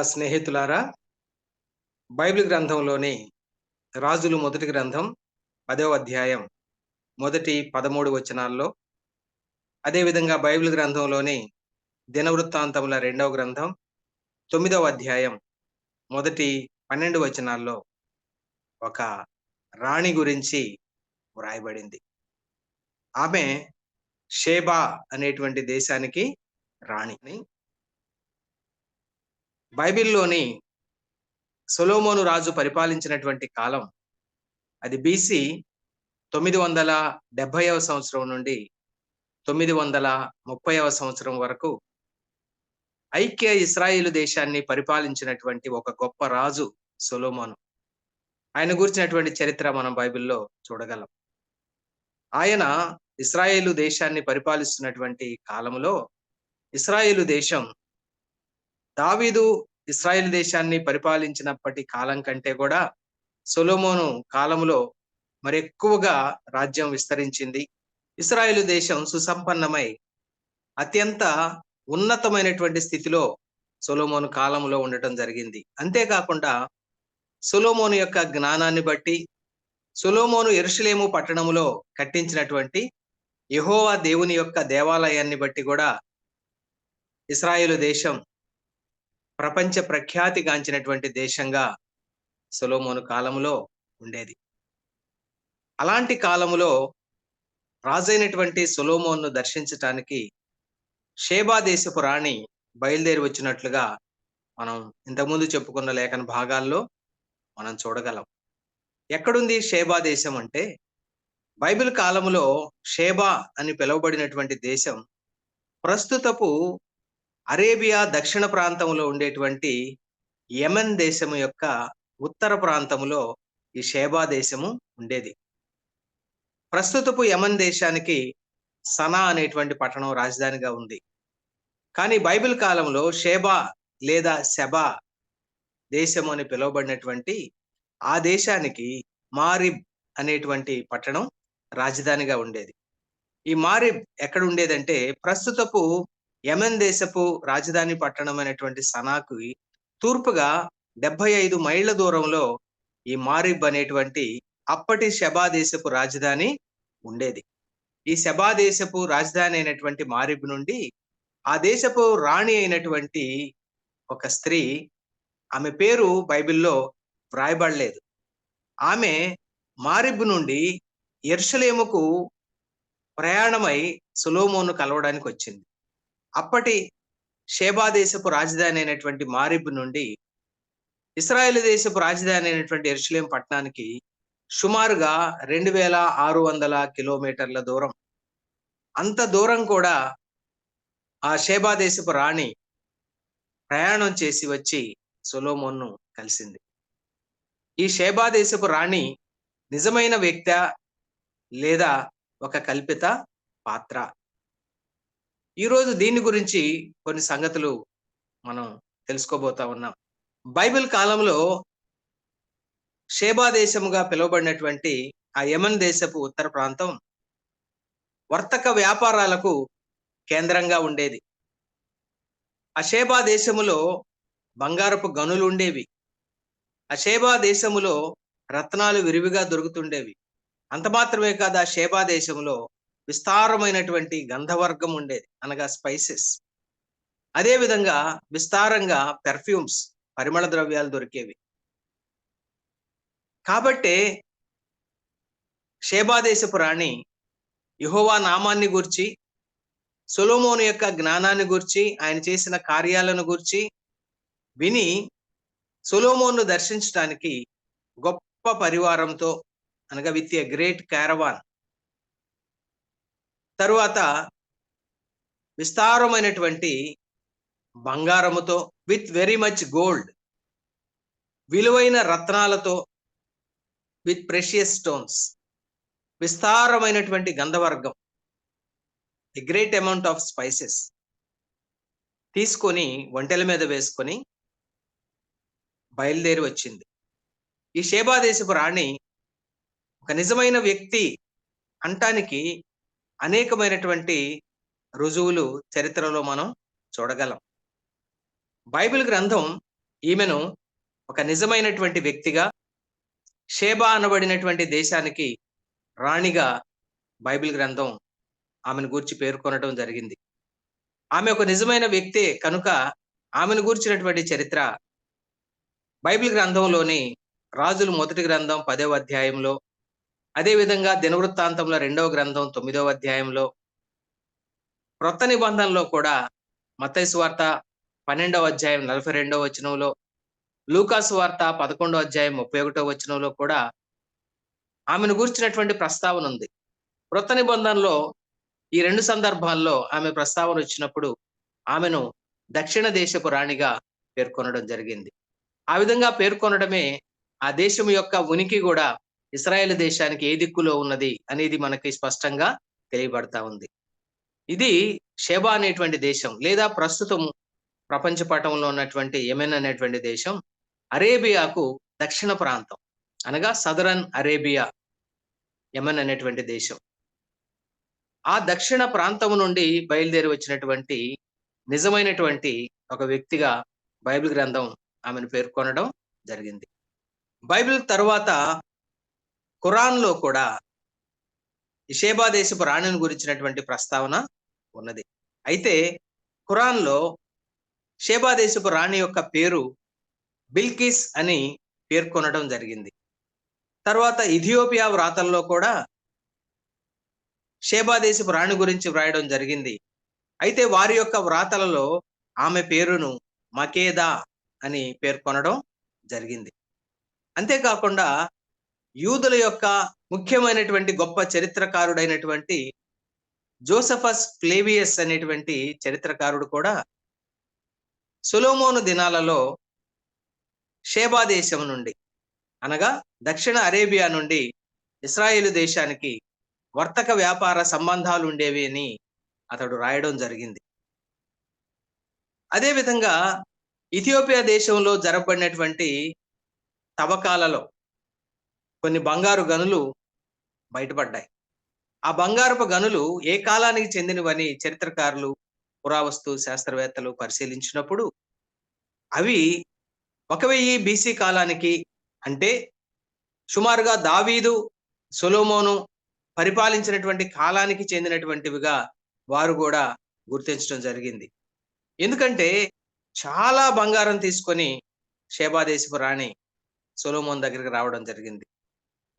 స్నేహితులారా బైబిల్ గ్రంథంలోని రాజులు మొదటి గ్రంథం పదవ అధ్యాయం మొదటి పదమూడు వచనాల్లో అదేవిధంగా బైబిల్ గ్రంథంలోని దినవృత్తాంతముల రెండవ గ్రంథం తొమ్మిదవ అధ్యాయం మొదటి పన్నెండు వచనాల్లో ఒక రాణి గురించి వ్రాయబడింది. ఆమె షేబా అనేటువంటి దేశానికి రాణి. బైబిల్లోని సొలోమోను రాజు పరిపాలించినటువంటి కాలం అది బీసీ తొమ్మిది వందల డెబ్భైవ సంవత్సరం నుండి తొమ్మిది వందల ముప్పైవ సంవత్సరం వరకు ఐక్య ఇస్రాయేలు దేశాన్ని పరిపాలించినటువంటి ఒక గొప్ప రాజు సొలోమోను. ఆయన గురించినటువంటి చరిత్ర మనం బైబిల్లో చూడగలం. ఆయన ఇస్రాయేలు దేశాన్ని పరిపాలిస్తున్నటువంటి కాలంలో ఇస్రాయేలు దేశం దావీదు ఇస్రాయేల్ దేశాన్ని పరిపాలించినప్పటి కాలం కంటే కూడా సొలోమోను కాలంలో మరెక్కువగా రాజ్యం విస్తరించింది. ఇస్రాయేలు దేశం సుసంపన్నమై అత్యంత ఉన్నతమైనటువంటి స్థితిలో సొలోమోను కాలంలో ఉండటం జరిగింది. అంతేకాకుండా సొలోమోను యొక్క జ్ఞానాన్ని బట్టి సొలోమోను ఎరుషులేము పట్టణములో కట్టించినటువంటి యహోవా దేవుని యొక్క దేవాలయాన్ని బట్టి కూడా ఇస్రాయేలు దేశం ప్రపంచ ప్రఖ్యాతిగాంచినటువంటి దేశంగా సొలోమోను కాలంలో ఉండేది. అలాంటి కాలములో రాజైనటువంటి సొలోమోన్ను దర్శించటానికి షేబా దేశపు రాణి బయలుదేరి వచ్చినట్లుగా మనం ఇంతకుముందు చెప్పుకున్న లేఖన భాగాల్లో మనం చూడగలం. ఎక్కడుంది షేబా దేశం అంటే బైబిల్ కాలంలో షేబా అని పిలువబడినటువంటి దేశం ప్రస్తుతపు అరేబియా దక్షిణ ప్రాంతంలో ఉండేటువంటి యమన్ దేశము యొక్క ఉత్తర ప్రాంతములో ఈ షేబా దేశము ఉండేది. ప్రస్తుతపు యమన్ దేశానికి సనా అనేటువంటి పట్టణం రాజధానిగా ఉంది. కానీ బైబిల్ కాలంలో షేబా లేదా శబా దేశం అని పిలువబడినటువంటి ఆ దేశానికి మారిబ్ అనేటువంటి పట్టణం రాజధానిగా ఉండేది. ఈ మారిబ్ ఎక్కడ ఉండేదంటే ప్రస్తుతపు యమన్ దేశపు రాజధాని పట్టణం అనేటువంటి సనాకు తూర్పుగా డెబ్బై ఐదు మైళ్ళ దూరంలో ఈ మారిబ్ అనేటువంటి అప్పటి శబా దేశపు రాజధాని ఉండేది. ఈ శబా దేశపు రాజధాని అయినటువంటి మారిబ్ నుండి ఆ దేశపు రాణి అయినటువంటి ఒక స్త్రీ ఆమె పేరు బైబిల్లో వ్రాయబడలేదు. ఆమె మారిబ్ నుండి ఎర్షలేముకు ప్రయాణమై సులోమోను కలవడానికి వచ్చింది. అప్పటి దేశపు రాజధాని అయినటువంటి మారిబ్ నుండి ఇస్రాయేల్ దేశపు రాజధాని అయినటువంటి ఎర్షలేం పట్టణానికి సుమారుగా రెండు వేల ఆరు వందల కిలోమీటర్ల దూరం. అంత దూరం కూడా ఆ షేబాదేశపు రాణి ప్రయాణం చేసి వచ్చి సొలోమోన్ను కలిసింది. ఈ షేబాదేశపు రాణి నిజమైన వ్యక్త లేదా ఒక కల్పిత పాత్ర. ఈరోజు దీని గురించి కొన్ని సంగతులు మనం తెలుసుకోబోతా ఉన్నాం. బైబిల్ కాలంలో షేబా దేశముగా పిలువబడినటువంటి ఆ యమన్ దేశపు ఉత్తర ప్రాంతం వర్తక వ్యాపారాలకు కేంద్రంగా ఉండేది. ఆ షేబా దేశములో బంగారపు గనులు ఉండేవి. ఆ షేబా దేశములో రత్నాలు విరివిగా దొరుకుతుండేవి. అంత మాత్రమే కాదు ఆ షేబా దేశంలో విస్తారమైనటువంటి గంధవర్గం ఉండేది. అనగా స్పైసెస్ అదే విధంగా విస్తారంగా పెర్ఫ్యూమ్స్ పరిమళ ద్రవ్యాలు దొరికేవి. కాబట్టే షేబా రాణి యహోవా నామాన్ని గూర్చి సొలోమోను యొక్క జ్ఞానాన్ని గూర్చి ఆయన చేసిన కార్యాలను గూర్చి విని సొలోమోన్ను దర్శించడానికి గొప్ప పరివారంతో అనగా విత్ ఎ గ్రేట్ క్యారవాన్ తరువాత విస్తారమైనటువంటి బంగారముతో విత్ వెరీ మచ్ గోల్డ్ విలువైన రత్నాలతో విత్ ప్రెషియస్ స్టోన్స్ విస్తారమైనటువంటి గంధవర్గం the great amount of spices తీసుకొని వంటల మీద వేసుకొని బయలుదేరి వచ్చింది. ఈ షేబా దేశపు రాణి ఒక నిజమైన వ్యక్తి అంటానికి అనేకమైనటువంటి రుజువులు చరిత్రలో మనం చూడగలం. బైబిల్ గ్రంథం ఈమెను ఒక నిజమైనటువంటి వ్యక్తిగా షేబా అనబడినటువంటి దేశానికి రాణిగా బైబిల్ గ్రంథం ఆమెను గూర్చి పేర్కొనడం జరిగింది. ఆమె ఒక నిజమైన వ్యక్తే కనుక ఆమెను గూర్చినటువంటి చరిత్ర బైబిల్ గ్రంథంలోని రాజులు మొదటి గ్రంథం పదవ అధ్యాయంలో అదేవిధంగా దినవృత్తాంతంలో రెండవ గ్రంథం తొమ్మిదవ అధ్యాయంలో క్రొత్త నిబంధనలో కూడా మతైస్ వార్త పన్నెండవ అధ్యాయం నలభై రెండవ వచనంలో లూకాస్ వార్త పదకొండవ అధ్యాయం ముప్పై ఒకటో వచనంలో కూడా ఆమెను గూర్చినటువంటి ప్రస్తావన ఉంది. క్రొత్త నిబంధనలో ఈ రెండు సందర్భాల్లో ఆమె ప్రస్తావన వచ్చినప్పుడు ఆమెను దక్షిణ దేశపు రాణిగా పేర్కొనడం జరిగింది. ఆ విధంగా పేర్కొనడమే ఆ దేశం యొక్క ఉనికి కూడా ఇస్రాయేల్ దేశానికి ఏ దిక్కులో ఉన్నది అనేది మనకి స్పష్టంగా తెలియబడతా ఉంది. ఇది షేబా అనేటువంటి దేశం లేదా ప్రస్తుతం ప్రపంచ పటంలో ఉన్నటువంటి యమెన్ అనేటువంటి దేశం అరేబియాకు దక్షిణ ప్రాంతం అనగా సదరన్ అరేబియా యమన్ అనేటువంటి దేశం. ఆ దక్షిణ ప్రాంతం నుండి బయలుదేరి వచ్చినటువంటి నిజమైనటువంటి ఒక వ్యక్తిగా బైబిల్ గ్రంథం ఆమెను పేర్కొనడం జరిగింది. బైబిల్ తర్వాత ఖురాన్లో కూడా ఈ షేబా దేశపు రాణిని గురించినటువంటి ప్రస్తావన ఉన్నది. అయితే ఖురాన్లో షేబా దేశపు రాణి యొక్క పేరు బిల్కిస్ అని పేర్కొనడం జరిగింది. తర్వాత ఇథియోపియా వ్రాతల్లో కూడా షేబా దేశపు రాణి గురించి వ్రాయడం జరిగింది. అయితే వారి యొక్క వ్రాతలలో ఆమె పేరును మకేదా అని పేర్కొనడం జరిగింది. అంతేకాకుండా యూదుల యొక్క ముఖ్యమైనటువంటి గొప్ప చరిత్రకారుడైనటువంటి జోసఫస్ ప్లేవియస్ అనేటువంటి చరిత్రకారుడు కూడా సులోమోను దినాలలో షేబా దేశం నుండి అనగా దక్షిణ అరేబియా నుండి ఇస్రాయేల్ దేశానికి వర్తక వ్యాపార సంబంధాలు ఉండేవి అని అతడు రాయడం జరిగింది. అదేవిధంగా ఇథియోపియా దేశంలో జరపబడినటువంటి తవ్వకాలలో కొన్ని బంగారు గనులు బయటపడ్డాయి. ఆ బంగారపు గనులు ఏ కాలానికి చెందినవని చరిత్రకారులు పురావస్తు శాస్త్రవేత్తలు పరిశీలించినప్పుడు అవి ఒక వెయ్యి బీసీ కాలానికి అంటే సుమారుగా దావీదు సొలోమోను పరిపాలించినటువంటి కాలానికి చెందినటువంటివిగా వారు కూడా గుర్తించడం జరిగింది. ఎందుకంటే చాలా బంగారం తీసుకొని షేబాదేశపు రాణి సొలోమోన్ దగ్గరికి రావడం జరిగింది.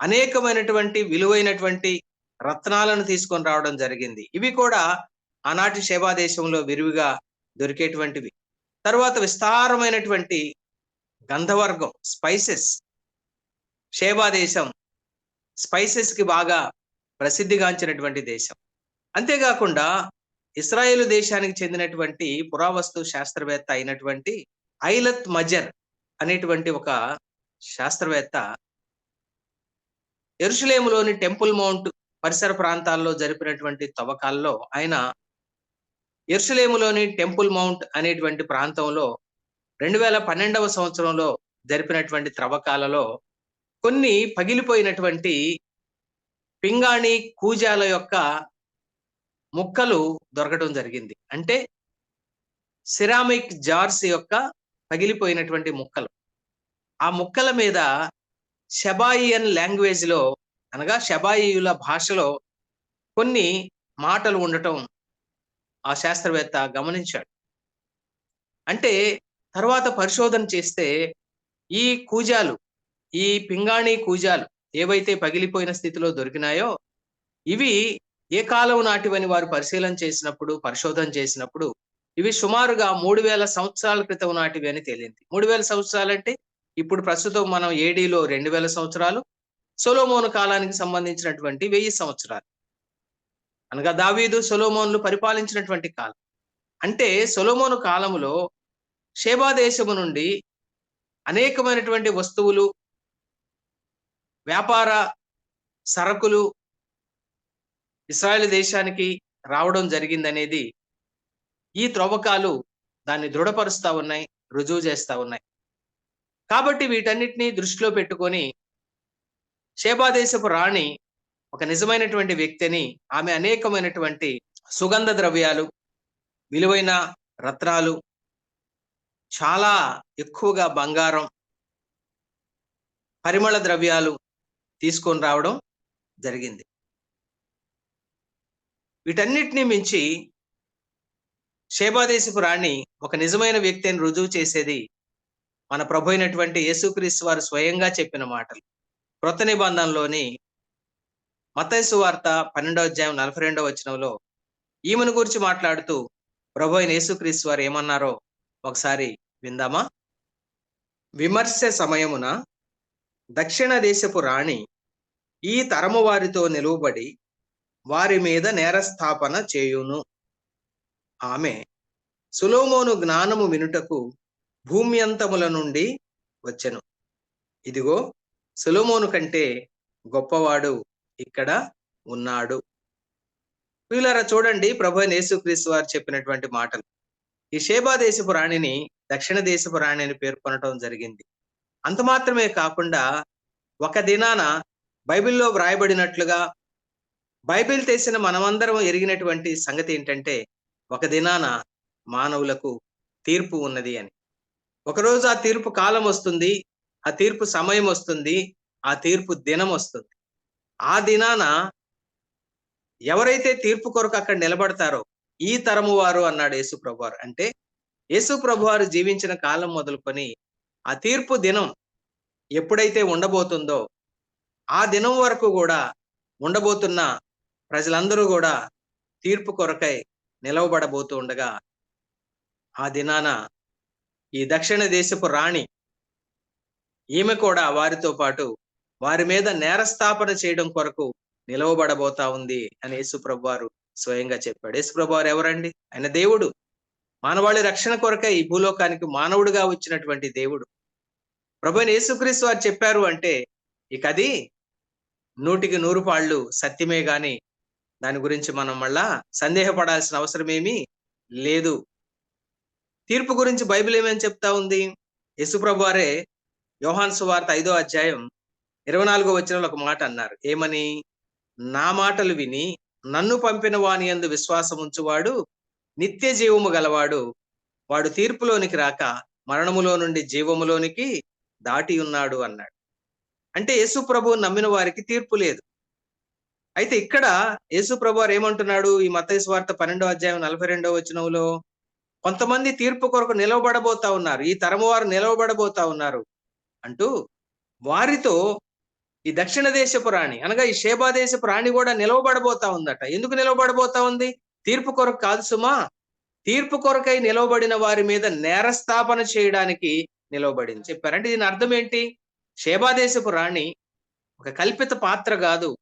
అనేకమైనటువంటి విలువైనటువంటి రత్నాలను తీసుకొని రావడం జరిగింది. ఇవి కూడా ఆనాటి శేబా దేశంలో విరివిగా దొరికేటువంటివి. తర్వాత విస్తారమైనటువంటి గంధవర్గం స్పైసెస్. షేబా దేశం స్పైసెస్కి బాగా ప్రసిద్ధిగాంచినటువంటి దేశం. అంతేకాకుండా ఇస్రాయేల్ దేశానికి చెందినటువంటి పురావస్తు శాస్త్రవేత్త అయినటువంటి ఐలత్ మజర్ అనేటువంటి ఒక శాస్త్రవేత్త ఎరుషులేములోని టెంపుల్ మౌంట్ పరిసర ప్రాంతాల్లో జరిపినటువంటి తవ్వకాల్లో ఆయన ఎరుషులేములోని టెంపుల్ మౌంట్ అనేటువంటి ప్రాంతంలో రెండు వేల పన్నెండవ సంవత్సరంలో జరిపినటువంటి త్రవ్వకాలలో కొన్ని పగిలిపోయినటువంటి పింగాణి కూజాల యొక్క ముక్కలు దొరకడం జరిగింది. అంటే సిరామిక్ జార్స్ యొక్క పగిలిపోయినటువంటి ముక్కలు. ఆ ముక్కల మీద షబాయియన్ లాంగ్వేజ్లో అనగా షబాయియుల భాషలో కొన్ని మాటలు ఉండటం ఆ శాస్త్రవేత్త గమనించాడు. అంటే తర్వాత పరిశోధన చేస్తే ఈ కూజాలు ఈ పింగాణి కూజాలు ఏవైతే పగిలిపోయిన స్థితిలో దొరికినాయో ఇవి ఏ కాలం నాటివని వారు పరిశీలన చేసినప్పుడు పరిశోధన చేసినప్పుడు ఇవి సుమారుగా మూడు వేల సంవత్సరాల క్రితం నాటివి అని తేలింది. మూడు వేల సంవత్సరాలు అంటే ఇప్పుడు ప్రస్తుతం మనం ఏడీలో రెండు వేల సంవత్సరాలు సొలోమోను కాలానికి సంబంధించినటువంటి వెయ్యి సంవత్సరాలు. అనగా దావీదు సొలోమోన్లు పరిపాలించినటువంటి కాలం. అంటే సొలోమోను కాలములో షేబా దేశము నుండి అనేకమైనటువంటి వస్తువులు వ్యాపార సరకులు ఇస్రాయేల్ దేశానికి రావడం జరిగిందనేది ఈ త్రవ్వకాలు దాన్ని దృఢపరుస్తా ఉన్నాయి రుజువు చేస్తా ఉన్నాయి. కాబట్టి వీటన్నిటిని దృష్టిలో పెట్టుకొని దేశపు రాణి ఒక నిజమైనటువంటి వ్యక్తిని ఆమె అనేకమైనటువంటి సుగంధ ద్రవ్యాలు విలువైన రత్నాలు చాలా ఎక్కువగా బంగారం పరిమళ ద్రవ్యాలు తీసుకొని రావడం జరిగింది. వీటన్నిటిని మించి శేబాదేశపు రాణి ఒక నిజమైన వ్యక్తి అని రుజువు చేసేది మన ప్రభు అయినటువంటి యేసుక్రీస్తు వారు స్వయంగా చెప్పిన మాటలు. కృత నిబంధనలోని మతైసు వార్త పన్నెండవ అధ్యాయం నలభై రెండవ వచనంలో ఈమెను గురించి మాట్లాడుతూ ప్రభు అయిన యేసుక్రీస్తు వారు ఏమన్నారో ఒకసారి విందామా? విమర్శ సమయమున దక్షిణ దేశపు రాణి ఈ తరము వారితో నిలువబడి వారి మీద నేరస్థాపన చేయును. ఆమె సులోమోను జ్ఞానము వినుటకు భూమి అంతముల నుండి వచ్చెను. ఇదిగో సులోమోను కంటే గొప్పవాడు ఇక్కడ ఉన్నాడు. వీళ్ళారా చూడండి ప్రభు అయిన యేసుక్రీస్తు వారు చెప్పినటువంటి మాటలు. ఈ షేబా దేశపు రాణిని దక్షిణ దేశపు రాణి అని పేర్కొనటం జరిగింది. అంత మాత్రమే కాకుండా ఒక దినాన బైబిల్లో వ్రాయబడినట్లుగా బైబిల్ తెసిన మనమందరం ఎరిగినటువంటి సంగతి ఏంటంటే ఒక దినాన మానవులకు తీర్పు ఉన్నది అని. ఒకరోజు ఆ తీర్పు కాలం వస్తుంది ఆ తీర్పు సమయం వస్తుంది ఆ తీర్పు దినం వస్తుంది. ఆ దినాన ఎవరైతే తీర్పు కొరకు అక్కడ నిలబడతారో ఈ తరము వారు అన్నాడు యేసు ప్రభువారు. అంటే యేసు ప్రభువారు జీవించిన కాలం మొదలుకొని ఆ తీర్పు దినం ఎప్పుడైతే ఉండబోతుందో ఆ దినం వరకు కూడా ఉండబోతున్న ప్రజలందరూ కూడా తీర్పు కొరకై నిలవబడబోతూ ఉండగా ఆ దినాన ఈ దక్షిణ దేశపు రాణి ఈమె కూడా వారితో పాటు వారి మీద నేరస్థాపన చేయడం కొరకు నిలవబడబోతా ఉంది అని యేసుప్రభు వారు స్వయంగా చెప్పాడు. యేసుప్రభు వారు ఎవరండి? ఆయన దేవుడు. మానవాళి రక్షణ కొరకై ఈ భూలోకానికి మానవుడిగా వచ్చినటువంటి దేవుడు. ప్రభు యేసుక్రీస్తు వారు చెప్పారు అంటే ఇక అది నూటికి నూరు పాళ్ళు సత్యమే గాని దాని గురించి మనం మళ్ళా సందేహపడాల్సిన అవసరం ఏమీ లేదు. తీర్పు గురించి బైబిల్ ఏమని చెప్తా ఉంది? యశుప్రభువారే యోహాన్ సువార్త ఐదో అధ్యాయం ఇరవై నాలుగో వచ్చిన ఒక మాట అన్నారు. ఏమని? నా మాటలు విని నన్ను పంపిన వాని అందు విశ్వాసం ఉంచువాడు నిత్య జీవము గలవాడు. వాడు తీర్పులోనికి రాక మరణములో నుండి జీవములోనికి దాటి ఉన్నాడు అన్నాడు. అంటే యేసు ప్రభు నమ్మిన వారికి తీర్పు లేదు. అయితే ఇక్కడ యేసు ప్రభు వారు ఏమంటున్నాడు? ఈ మతైసు వార్త పన్నెండో అధ్యాయం నలభై రెండో వచనంలో కొంతమంది తీర్పు కొరకు నిలవబడబోతా ఉన్నారు. ఈ తరము వారు నిలవబడబోతా ఉన్నారు అంటూ వారితో ఈ దక్షిణ దేశపు రాణి అనగా ఈ షేబా దేశపు రాణి కూడా నిలవబడబోతా ఉందట. ఎందుకు నిలవబడబోతా ఉంది? తీర్పు కొరకు కాదు సుమా. తీర్పు కొరకై నిలవబడిన వారి మీద నేరస్థాపన చేయడానికి నిలవబడింది. చెప్పారంటే దీని అర్థం ఏంటి? షేబా దేశపు రాణి ఒక కల్పిత పాత్ర కాదు.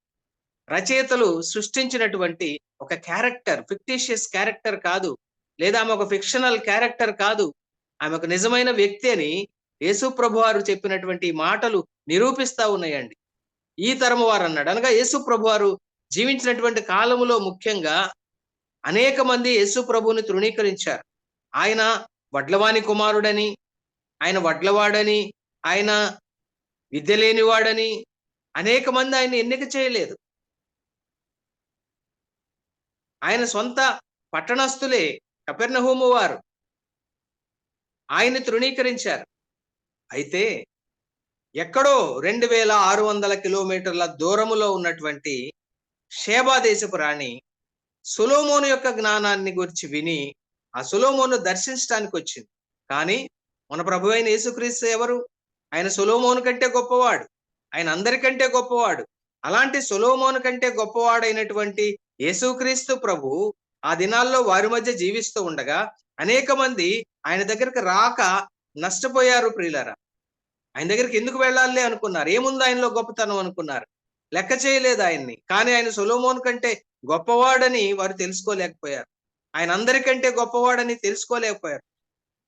రచయితలు సృష్టించినటువంటి ఒక క్యారెక్టర్ ఫిక్టీషియస్ క్యారెక్టర్ కాదు. లేదా ఆమె ఒక ఫిక్షనల్ క్యారెక్టర్ కాదు. ఆమె ఒక నిజమైన వ్యక్తి అని యేసు ప్రభు వారు చెప్పినటువంటి మాటలు నిరూపిస్తా ఉన్నాయండి. ఈ తరము వారు అన్నాడు. అనగా యేసు ప్రభు వారు జీవించినటువంటి కాలములో ముఖ్యంగా అనేక మంది యేసు ప్రభువుని తృణీకరించారు. ఆయన వడ్లవాణి కుమారుడని ఆయన వడ్లవాడని ఆయన విద్య లేనివాడని అనేక మంది ఆయన ఎన్నిక చేయలేదు. ఆయన సొంత పట్టణస్థులే కపెర్నహూము వారు ఆయన తృణీకరించారు. అయితే ఎక్కడో రెండు వేల ఆరు వందల కిలోమీటర్ల దూరములో ఉన్నటువంటి షేబా దేశపు రాణి సులోమోను యొక్క జ్ఞానాన్ని గురించి విని ఆ సులోమోను దర్శించడానికి వచ్చింది. కానీ మన ప్రభు అయిన యేసుక్రీస్తు ఎవరు? ఆయన సులోమోను కంటే గొప్పవాడు. ఆయన అందరికంటే గొప్పవాడు. అలాంటి సులోమోను కంటే గొప్పవాడైనటువంటి యేసుక్రీస్తు ప్రభు ఆ దినాల్లో వారి మధ్య జీవిస్తూ ఉండగా అనేక మంది ఆయన దగ్గరికి రాక నష్టపోయారు ప్రియులరా. ఆయన దగ్గరికి ఎందుకు వెళ్ళాలి అనుకున్నారు? ఏముంది ఆయనలో గొప్పతనం అనుకున్నారు? లెక్క చేయలేదు ఆయన్ని. కానీ ఆయన సొలోమోన్ కంటే గొప్పవాడని వారు తెలుసుకోలేకపోయారు. ఆయన అందరికంటే గొప్పవాడని తెలుసుకోలేకపోయారు.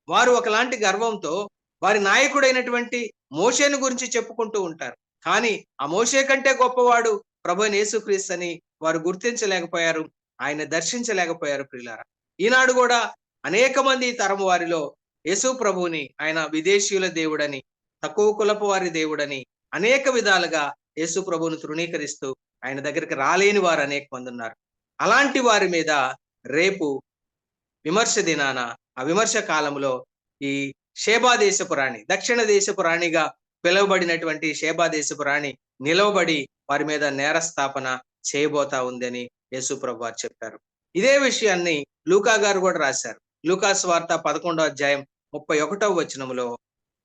వారు ఒకలాంటి గర్వంతో వారి నాయకుడైనటువంటి మోషేను గురించి చెప్పుకుంటూ ఉంటారు. కానీ ఆ మోషే కంటే గొప్పవాడు ప్రభు యేసుక్రీస్తు అని వారు గుర్తించలేకపోయారు. ఆయన దర్శించలేకపోయారు ప్రియులారా. ఈనాడు కూడా అనేక మంది తరం వారిలో యేసు ప్రభువుని ఆయన విదేశీయుల దేవుడని తక్కువ కులపు వారి దేవుడని అనేక విధాలుగా యేసు ప్రభువును తృణీకరిస్తూ ఆయన దగ్గరికి రాలేని వారు అనేక మంది ఉన్నారు. అలాంటి వారి మీద రేపు విమర్శ దినాన ఆ విమర్శ కాలంలో ఈ షేబా దేశపు రాణి దక్షిణ దేశపు రాణిగా పిలువబడినటువంటి షేబా దేశపు రాణి నిలవబడి వారి మీద నేరస్థాపన చేయబోతా ఉందని యేసుప్రభు వారు చెప్పారు. ఇదే విషయాన్ని లూకా గారు కూడా రాశారు. లూకాస్ వార్త పదకొండో అధ్యాయం ముప్పై ఒకటవ వచనములో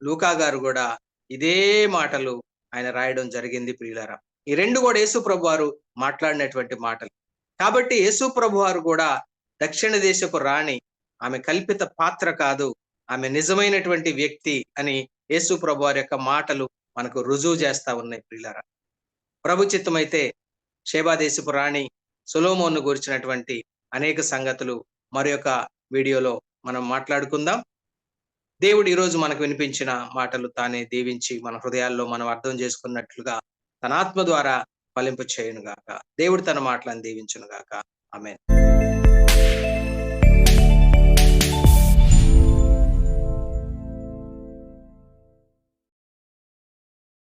లూకా గారు కూడా ఇదే మాటలు ఆయన రాయడం జరిగింది ప్రియులారా. ఈ రెండు కూడా యేసు ప్రభు వారు మాట్లాడినటువంటి మాటలు. కాబట్టి యేసు ప్రభు వారు కూడా దక్షిణ దేశపు రాణి ఆమె కల్పిత పాత్ర కాదు ఆమె నిజమైనటువంటి వ్యక్తి అని యేసు ప్రభు వారి యొక్క మాటలు మనకు రుజువు చేస్తా ఉన్నాయి ప్రియులారా. ప్రభు చిత్తమైతే దేశపు రాణి సొలోమోన్ను గురించినటువంటి అనేక సంగతులు మరి యొక్క వీడియోలో మనం మాట్లాడుకుందాం. దేవుడు ఈరోజు మనకు వినిపించిన మాటలు తానే దీవించి మన హృదయాల్లో మనం అర్థం చేసుకున్నట్లుగా తన ఆత్మ ద్వారా ఫలింపు చేయను గాక దేవుడు తన మాటలను దీవించునుగాక. ఆమె